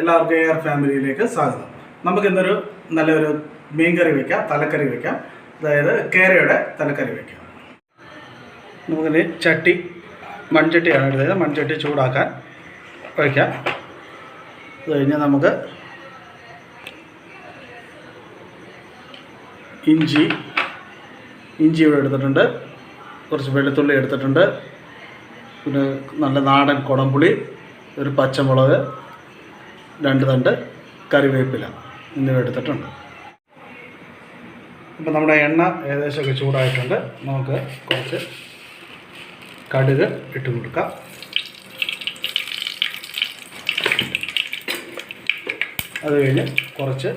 എല്ലാവർക്കും A R ഫാമിലിയിലേക്ക് സ്വാഗതം. നമുക്കിന്നൊരു നല്ലൊരു മീൻ കറി വയ്ക്കാം തലക്കറി വയ്ക്കാം അതായത് കേരയുടെ തലക്കറി വയ്ക്കാം നമുക്കിനി ചട്ടി മൺചട്ടിയാണ് എടുത്തത്. മൺചട്ടി ചൂടാക്കാൻ വയ്ക്കാം അത് കഴിഞ്ഞ് നമുക്ക് ഇഞ്ചി ഇഞ്ചി ഇവിടെ എടുത്തിട്ടുണ്ട്. കുറച്ച് വെളുത്തുള്ളി എടുത്തിട്ടുണ്ട്. പിന്നെ നല്ല നാടൻ കുടംപുളി ഒരു പച്ചമുളക് രണ്ട് തണ്ട് കറിവേപ്പില എന്നിവ എടുത്തിട്ടുണ്ട്. ഇപ്പം നമ്മുടെ എണ്ണ ഏകദേശമൊക്കെ ചൂടായിട്ടുണ്ട്. നമുക്ക് കുറച്ച് കടുക് ഇട്ട് കൊടുക്കാം. അത് കഴിഞ്ഞ് കുറച്ച്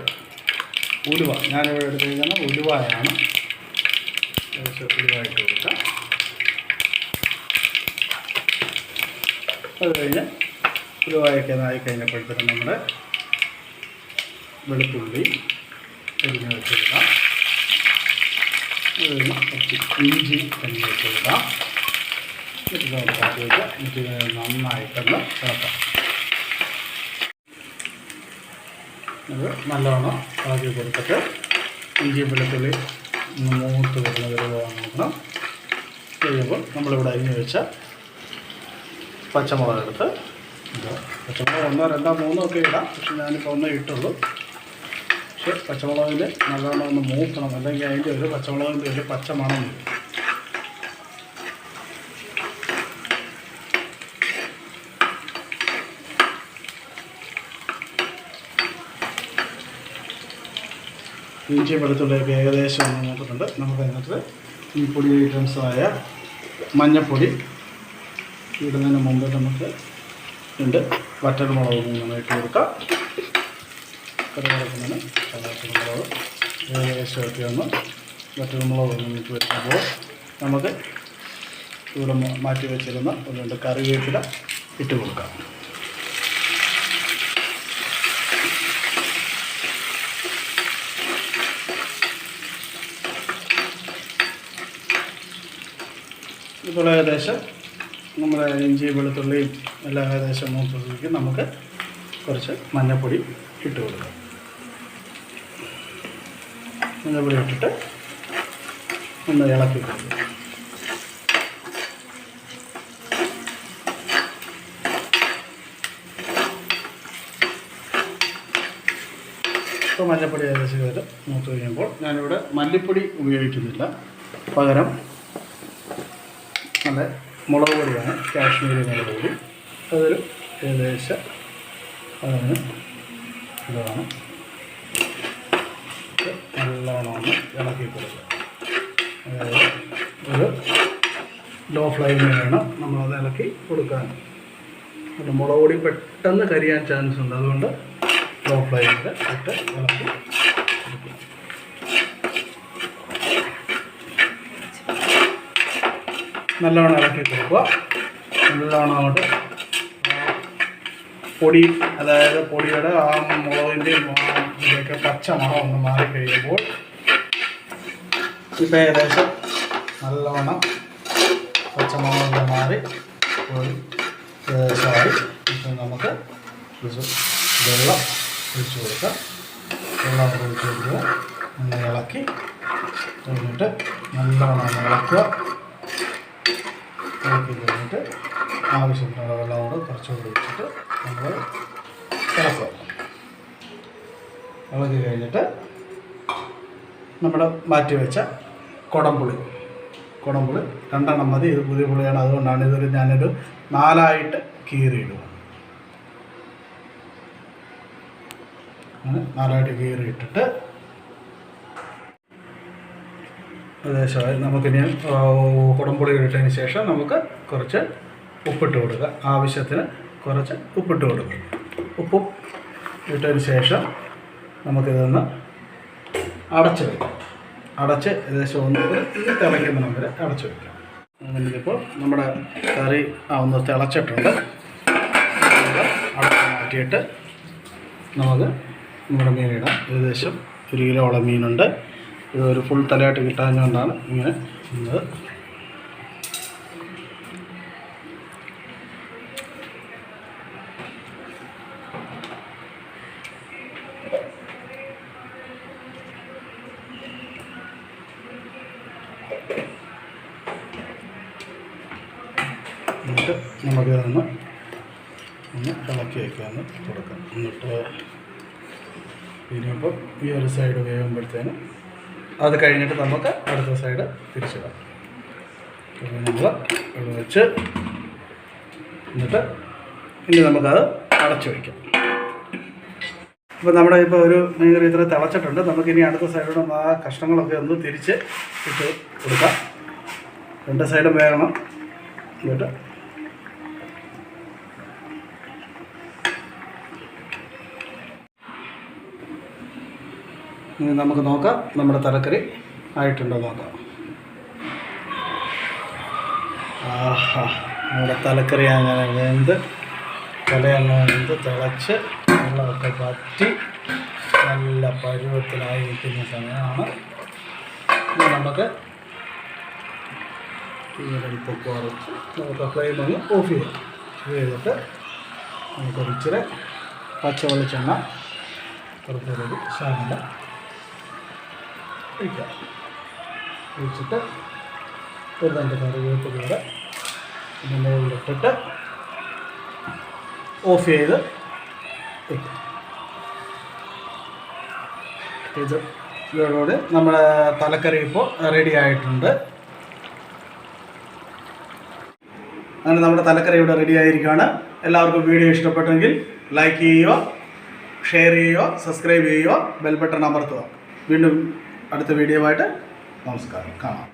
ഉലുവ. ഞാനിവിടെ എടുത്തിരിക്കുന്നത് ഉലുവയാണ് ഉലുവ ഇട്ട് കൊടുക്കാം അത് കഴിഞ്ഞ് ഉലുവായൊക്കെ ആയി കഴിഞ്ഞപ്പോഴത്തേക്കും നമ്മുടെ വെളുത്തുള്ളി എരിഞ്ഞ് വെച്ചിടാം ഇഞ്ചി എരിഞ്ഞ് വെച്ചിടാം എന്നിട്ട് ഇതിനെ നന്നായിട്ടൊന്ന് ചേർക്കാം അത് നല്ലവണ്ണം പാചകം കൊടുത്തിട്ട് ഇഞ്ചി വെളുത്തുള്ളി മൂത്ത് വരുന്നത് വരെ നോക്കണം. കഴിയുമ്പോൾ നമ്മളിവിടെ അരിഞ്ഞ് വെച്ച പച്ചമുളക് എടുത്ത് ഇടുക. പച്ചമുളക് ഒന്നോ രണ്ടോ മൂന്നോ ഒക്കെ ഇടാം. പക്ഷെ ഞാനിപ്പോൾ ഒന്നേ ഇട്ടുള്ളൂ. പക്ഷെ പച്ചമുളകിൽ നല്ലോണം ഒന്ന് മൂക്കണം. അല്ലെങ്കിൽ അതിന്റെ ഒരു പച്ചമുളകിന്റെ ഒരു പച്ച മണം ഇഞ്ചി വെളുത്തുള്ളിയൊക്കെ ഏകദേശം ഒന്ന് നോക്കിയിട്ടുണ്ട് നമുക്ക് അതിനകത്ത് ഈ പൊടി ഐറ്റംസായ മഞ്ഞൾപ്പൊടി ഇടുന്നതിന് മുമ്പ് നമുക്ക് രണ്ട് വറ്റൽമുളക് മൂന്ന് ഇട്ട് കൊടുക്കാം. കറിവേപ്പിന് വറ്റൽമുളക് ഏകദേശമൊക്കെ ഒന്ന് വറ്റൽമുളക് മുളക് ഇട്ട് വെക്കുമ്പോൾ നമുക്ക് ഇവിടെ മാറ്റി വെച്ചിരുന്ന ഒരു രണ്ട് കറിവേപ്പില ഇട്ട് കൊടുക്കാം. ഇപ്പോൾ ഏകദേശം നമ്മുടെ ഇഞ്ചി വെളുത്തുള്ളിയും എല്ലാം ഏകദേശം മൂത്തതിലേക്ക് നമുക്ക് കുറച്ച് മഞ്ഞപ്പൊടി ഇട്ട് കൊടുക്കാം. മഞ്ഞപ്പൊടി ഇട്ടിട്ട് ഒന്ന് ഇളക്കി കൊടുക്കും. ഇപ്പോൾ മഞ്ഞൾപ്പൊടി ഏകദേശം വരെ മൂത്ത് കഴിയുമ്പോൾ ഞാനിവിടെ മല്ലിപ്പൊടി ഉപയോഗിക്കുന്നില്ല. പകരം നല്ല മുളക് പൊടിയാണ് കാശ്മീരി മുളക് പൊടി. അതൊരു ഏകദേശം അതിന് ഇതാണ്. നല്ലോണം ഇളക്കി കൊടുക്കുക. ഒരു ലോ ഫ്ലെയിമിൽ വേണം നമ്മളത് ഇളക്കി കൊടുക്കാൻ. മുളക് പൊടി പെട്ടെന്ന് കരിയാൻ ചാൻസ് ഉണ്ട്. അതുകൊണ്ട് ലോ ഫ്ലെയിമിൽ ഇട്ട് ഇളക്കി നല്ലോണം ഇളക്കി കൊടുക്കുക നല്ലവണ്ണം അങ്ങോട്ട് പൊടി അതായത് പൊടിയുടെ ആ മുളകിന്റെയും ഇതിന്റെയൊക്കെ പച്ച മണം ഒന്ന് മാറി കഴിയുമ്പോൾ ഇപ്പം ഏകദേശം നല്ലവണ്ണം പച്ചമുളകൊക്കെ മാറി ഏകദേശമായി ഇപ്പം നമുക്ക് വെള്ളം ഒഴിച്ചു കൊടുക്കാം. വെള്ളം ഒഴിച്ച് കൊടുക്കുക ഇളക്കി കഴിഞ്ഞിട്ട് നല്ലവണ്ണം ഇളക്കുക. ഇളക്കി കഴിഞ്ഞിട്ട് ആവശ്യത്തിനുള്ള വെള്ളം കൂടെ കുറച്ചുകൂടി വെച്ചിട്ട് നമ്മൾ ഇളക്കുക ഇളക്കി കഴിഞ്ഞിട്ട് നമ്മൾ മാറ്റി വെച്ച കുടംപുളി. കുടംപുളി രണ്ടെണ്ണം മതി. ഇത് പുതിയ പുളിയാണ്. അതുകൊണ്ടാണ് ഇതൊരു ഞാനൊരു നാലായിട്ട് കീറിയിടുക. അങ്ങനെ നാലായിട്ട് കീറിയിട്ടിട്ട് ഏകദേശമായി നമുക്കിനി കുടംപുളി ഇട്ടതിന് ശേഷം നമുക്ക് കുറച്ച് ഉപ്പിട്ട് കൊടുക്കുക. ആവശ്യത്തിന് കുറച്ച് ഉപ്പിട്ട് കൊടുക്കുക. ഉപ്പും ഇട്ടതിന് ശേഷം നമുക്കിതൊന്ന് അടച്ച് വയ്ക്കാം അടച്ച് ഏകദേശം ഒന്ന് തിളയ്ക്കുന്ന വരെ അടച്ച് അങ്ങനെ ഇപ്പോൾ നമ്മുടെ കറി ഒന്ന് തിളച്ചിട്ടുണ്ട്. അടച്ച് മാറ്റിയിട്ട് നമുക്ക് നമ്മുടെ മീനിടാം. ഏകദേശം ഒരു കിലോളം മീനുണ്ട്. ഇതൊരു ഫുൾ തലയായിട്ട് കിട്ടാഞ്ഞുകൊണ്ടാണ് ഇങ്ങനെ ഇന്നത് എന്നിട്ട് നമുക്കിതൊന്ന് ഒന്ന് ഇളക്കി വയ്ക്കാമെന്ന് കൊടുക്കാം എന്നിട്ട് ഇനിയിപ്പോൾ ഈ ഒരു സൈഡ് വേകുമ്പോഴത്തേനും അത് കഴിഞ്ഞിട്ട് നമുക്ക് അടുത്ത സൈഡ് തിരിച്ചിടാം. അപ്പോൾ ഇവിടെ വെച്ച് എന്നിട്ട് ഇനി നമുക്കത് അടച്ചു വയ്ക്കാം. അപ്പോൾ നമ്മുടെ ഇപ്പോൾ ഒരു മീൻകറി ഇത്ര തിളച്ചിട്ടുണ്ട്. നമുക്കിനി അടുത്ത സൈഡിലും ആ കഷ്ണങ്ങളൊക്കെ ഒന്ന് തിരിച്ച് ഇട്ട് കൊടുക്കാം. രണ്ട് സൈഡും വേണം. എന്നിട്ട് ഇനി നമുക്ക് നോക്കാം. നമ്മുടെ തലക്കറി ആയിട്ടുണ്ടോ നോക്കാം. ആഹാ നമ്മുടെ തലക്കറി അങ്ങനെ വെന്ത് തലയങ്ങ് തിളച്ച് വെള്ളമൊക്കെ പറ്റി നല്ല പരുവത്തിലായി നിൽക്കുന്ന സമയമാണ്. ഇനി നമുക്ക് തീരൽപ്പ് കുറച്ച് നമുക്ക് ഫ്ലെയിം ഒന്ന് ഓഫ് ചെയ്യാം. ഓഫ് ചെയ്തിട്ട് നമുക്ക് പച്ചവെള്ളിച്ചെണ്ണ കുറച്ചൊരു വെളിച്ചെണ്ണ പുറത്തൊരു ശാല ഒഴിക്കാം ഒഴിച്ചിട്ട് ഒരു കറിവേപ്പിലൂടെ ഇതിന്റെ മുകളിലിട്ടിട്ട് ഓഫ് ചെയ്ത് ഇത് ഇതോടുകൂടി നമ്മുടെ തലക്കറി ഇപ്പോൾ റെഡി ആയിട്ടുണ്ട്. അങ്ങനെ നമ്മുടെ തലക്കറി ഇവിടെ റെഡി ആയിരിക്കുകയാണ്. എല്ലാവർക്കും വീഡിയോ ഇഷ്ടപ്പെട്ടെങ്കിൽ ലൈക്ക് ചെയ്യുക ഷെയർ ചെയ്യുക സബ്സ്ക്രൈബ് ചെയ്യുക ബെൽ ബട്ടൺ അമർത്തുക. വീണ്ടും അടുത്ത വീഡിയോ ആയിട്ട് നമസ്കാരം. കാണാം.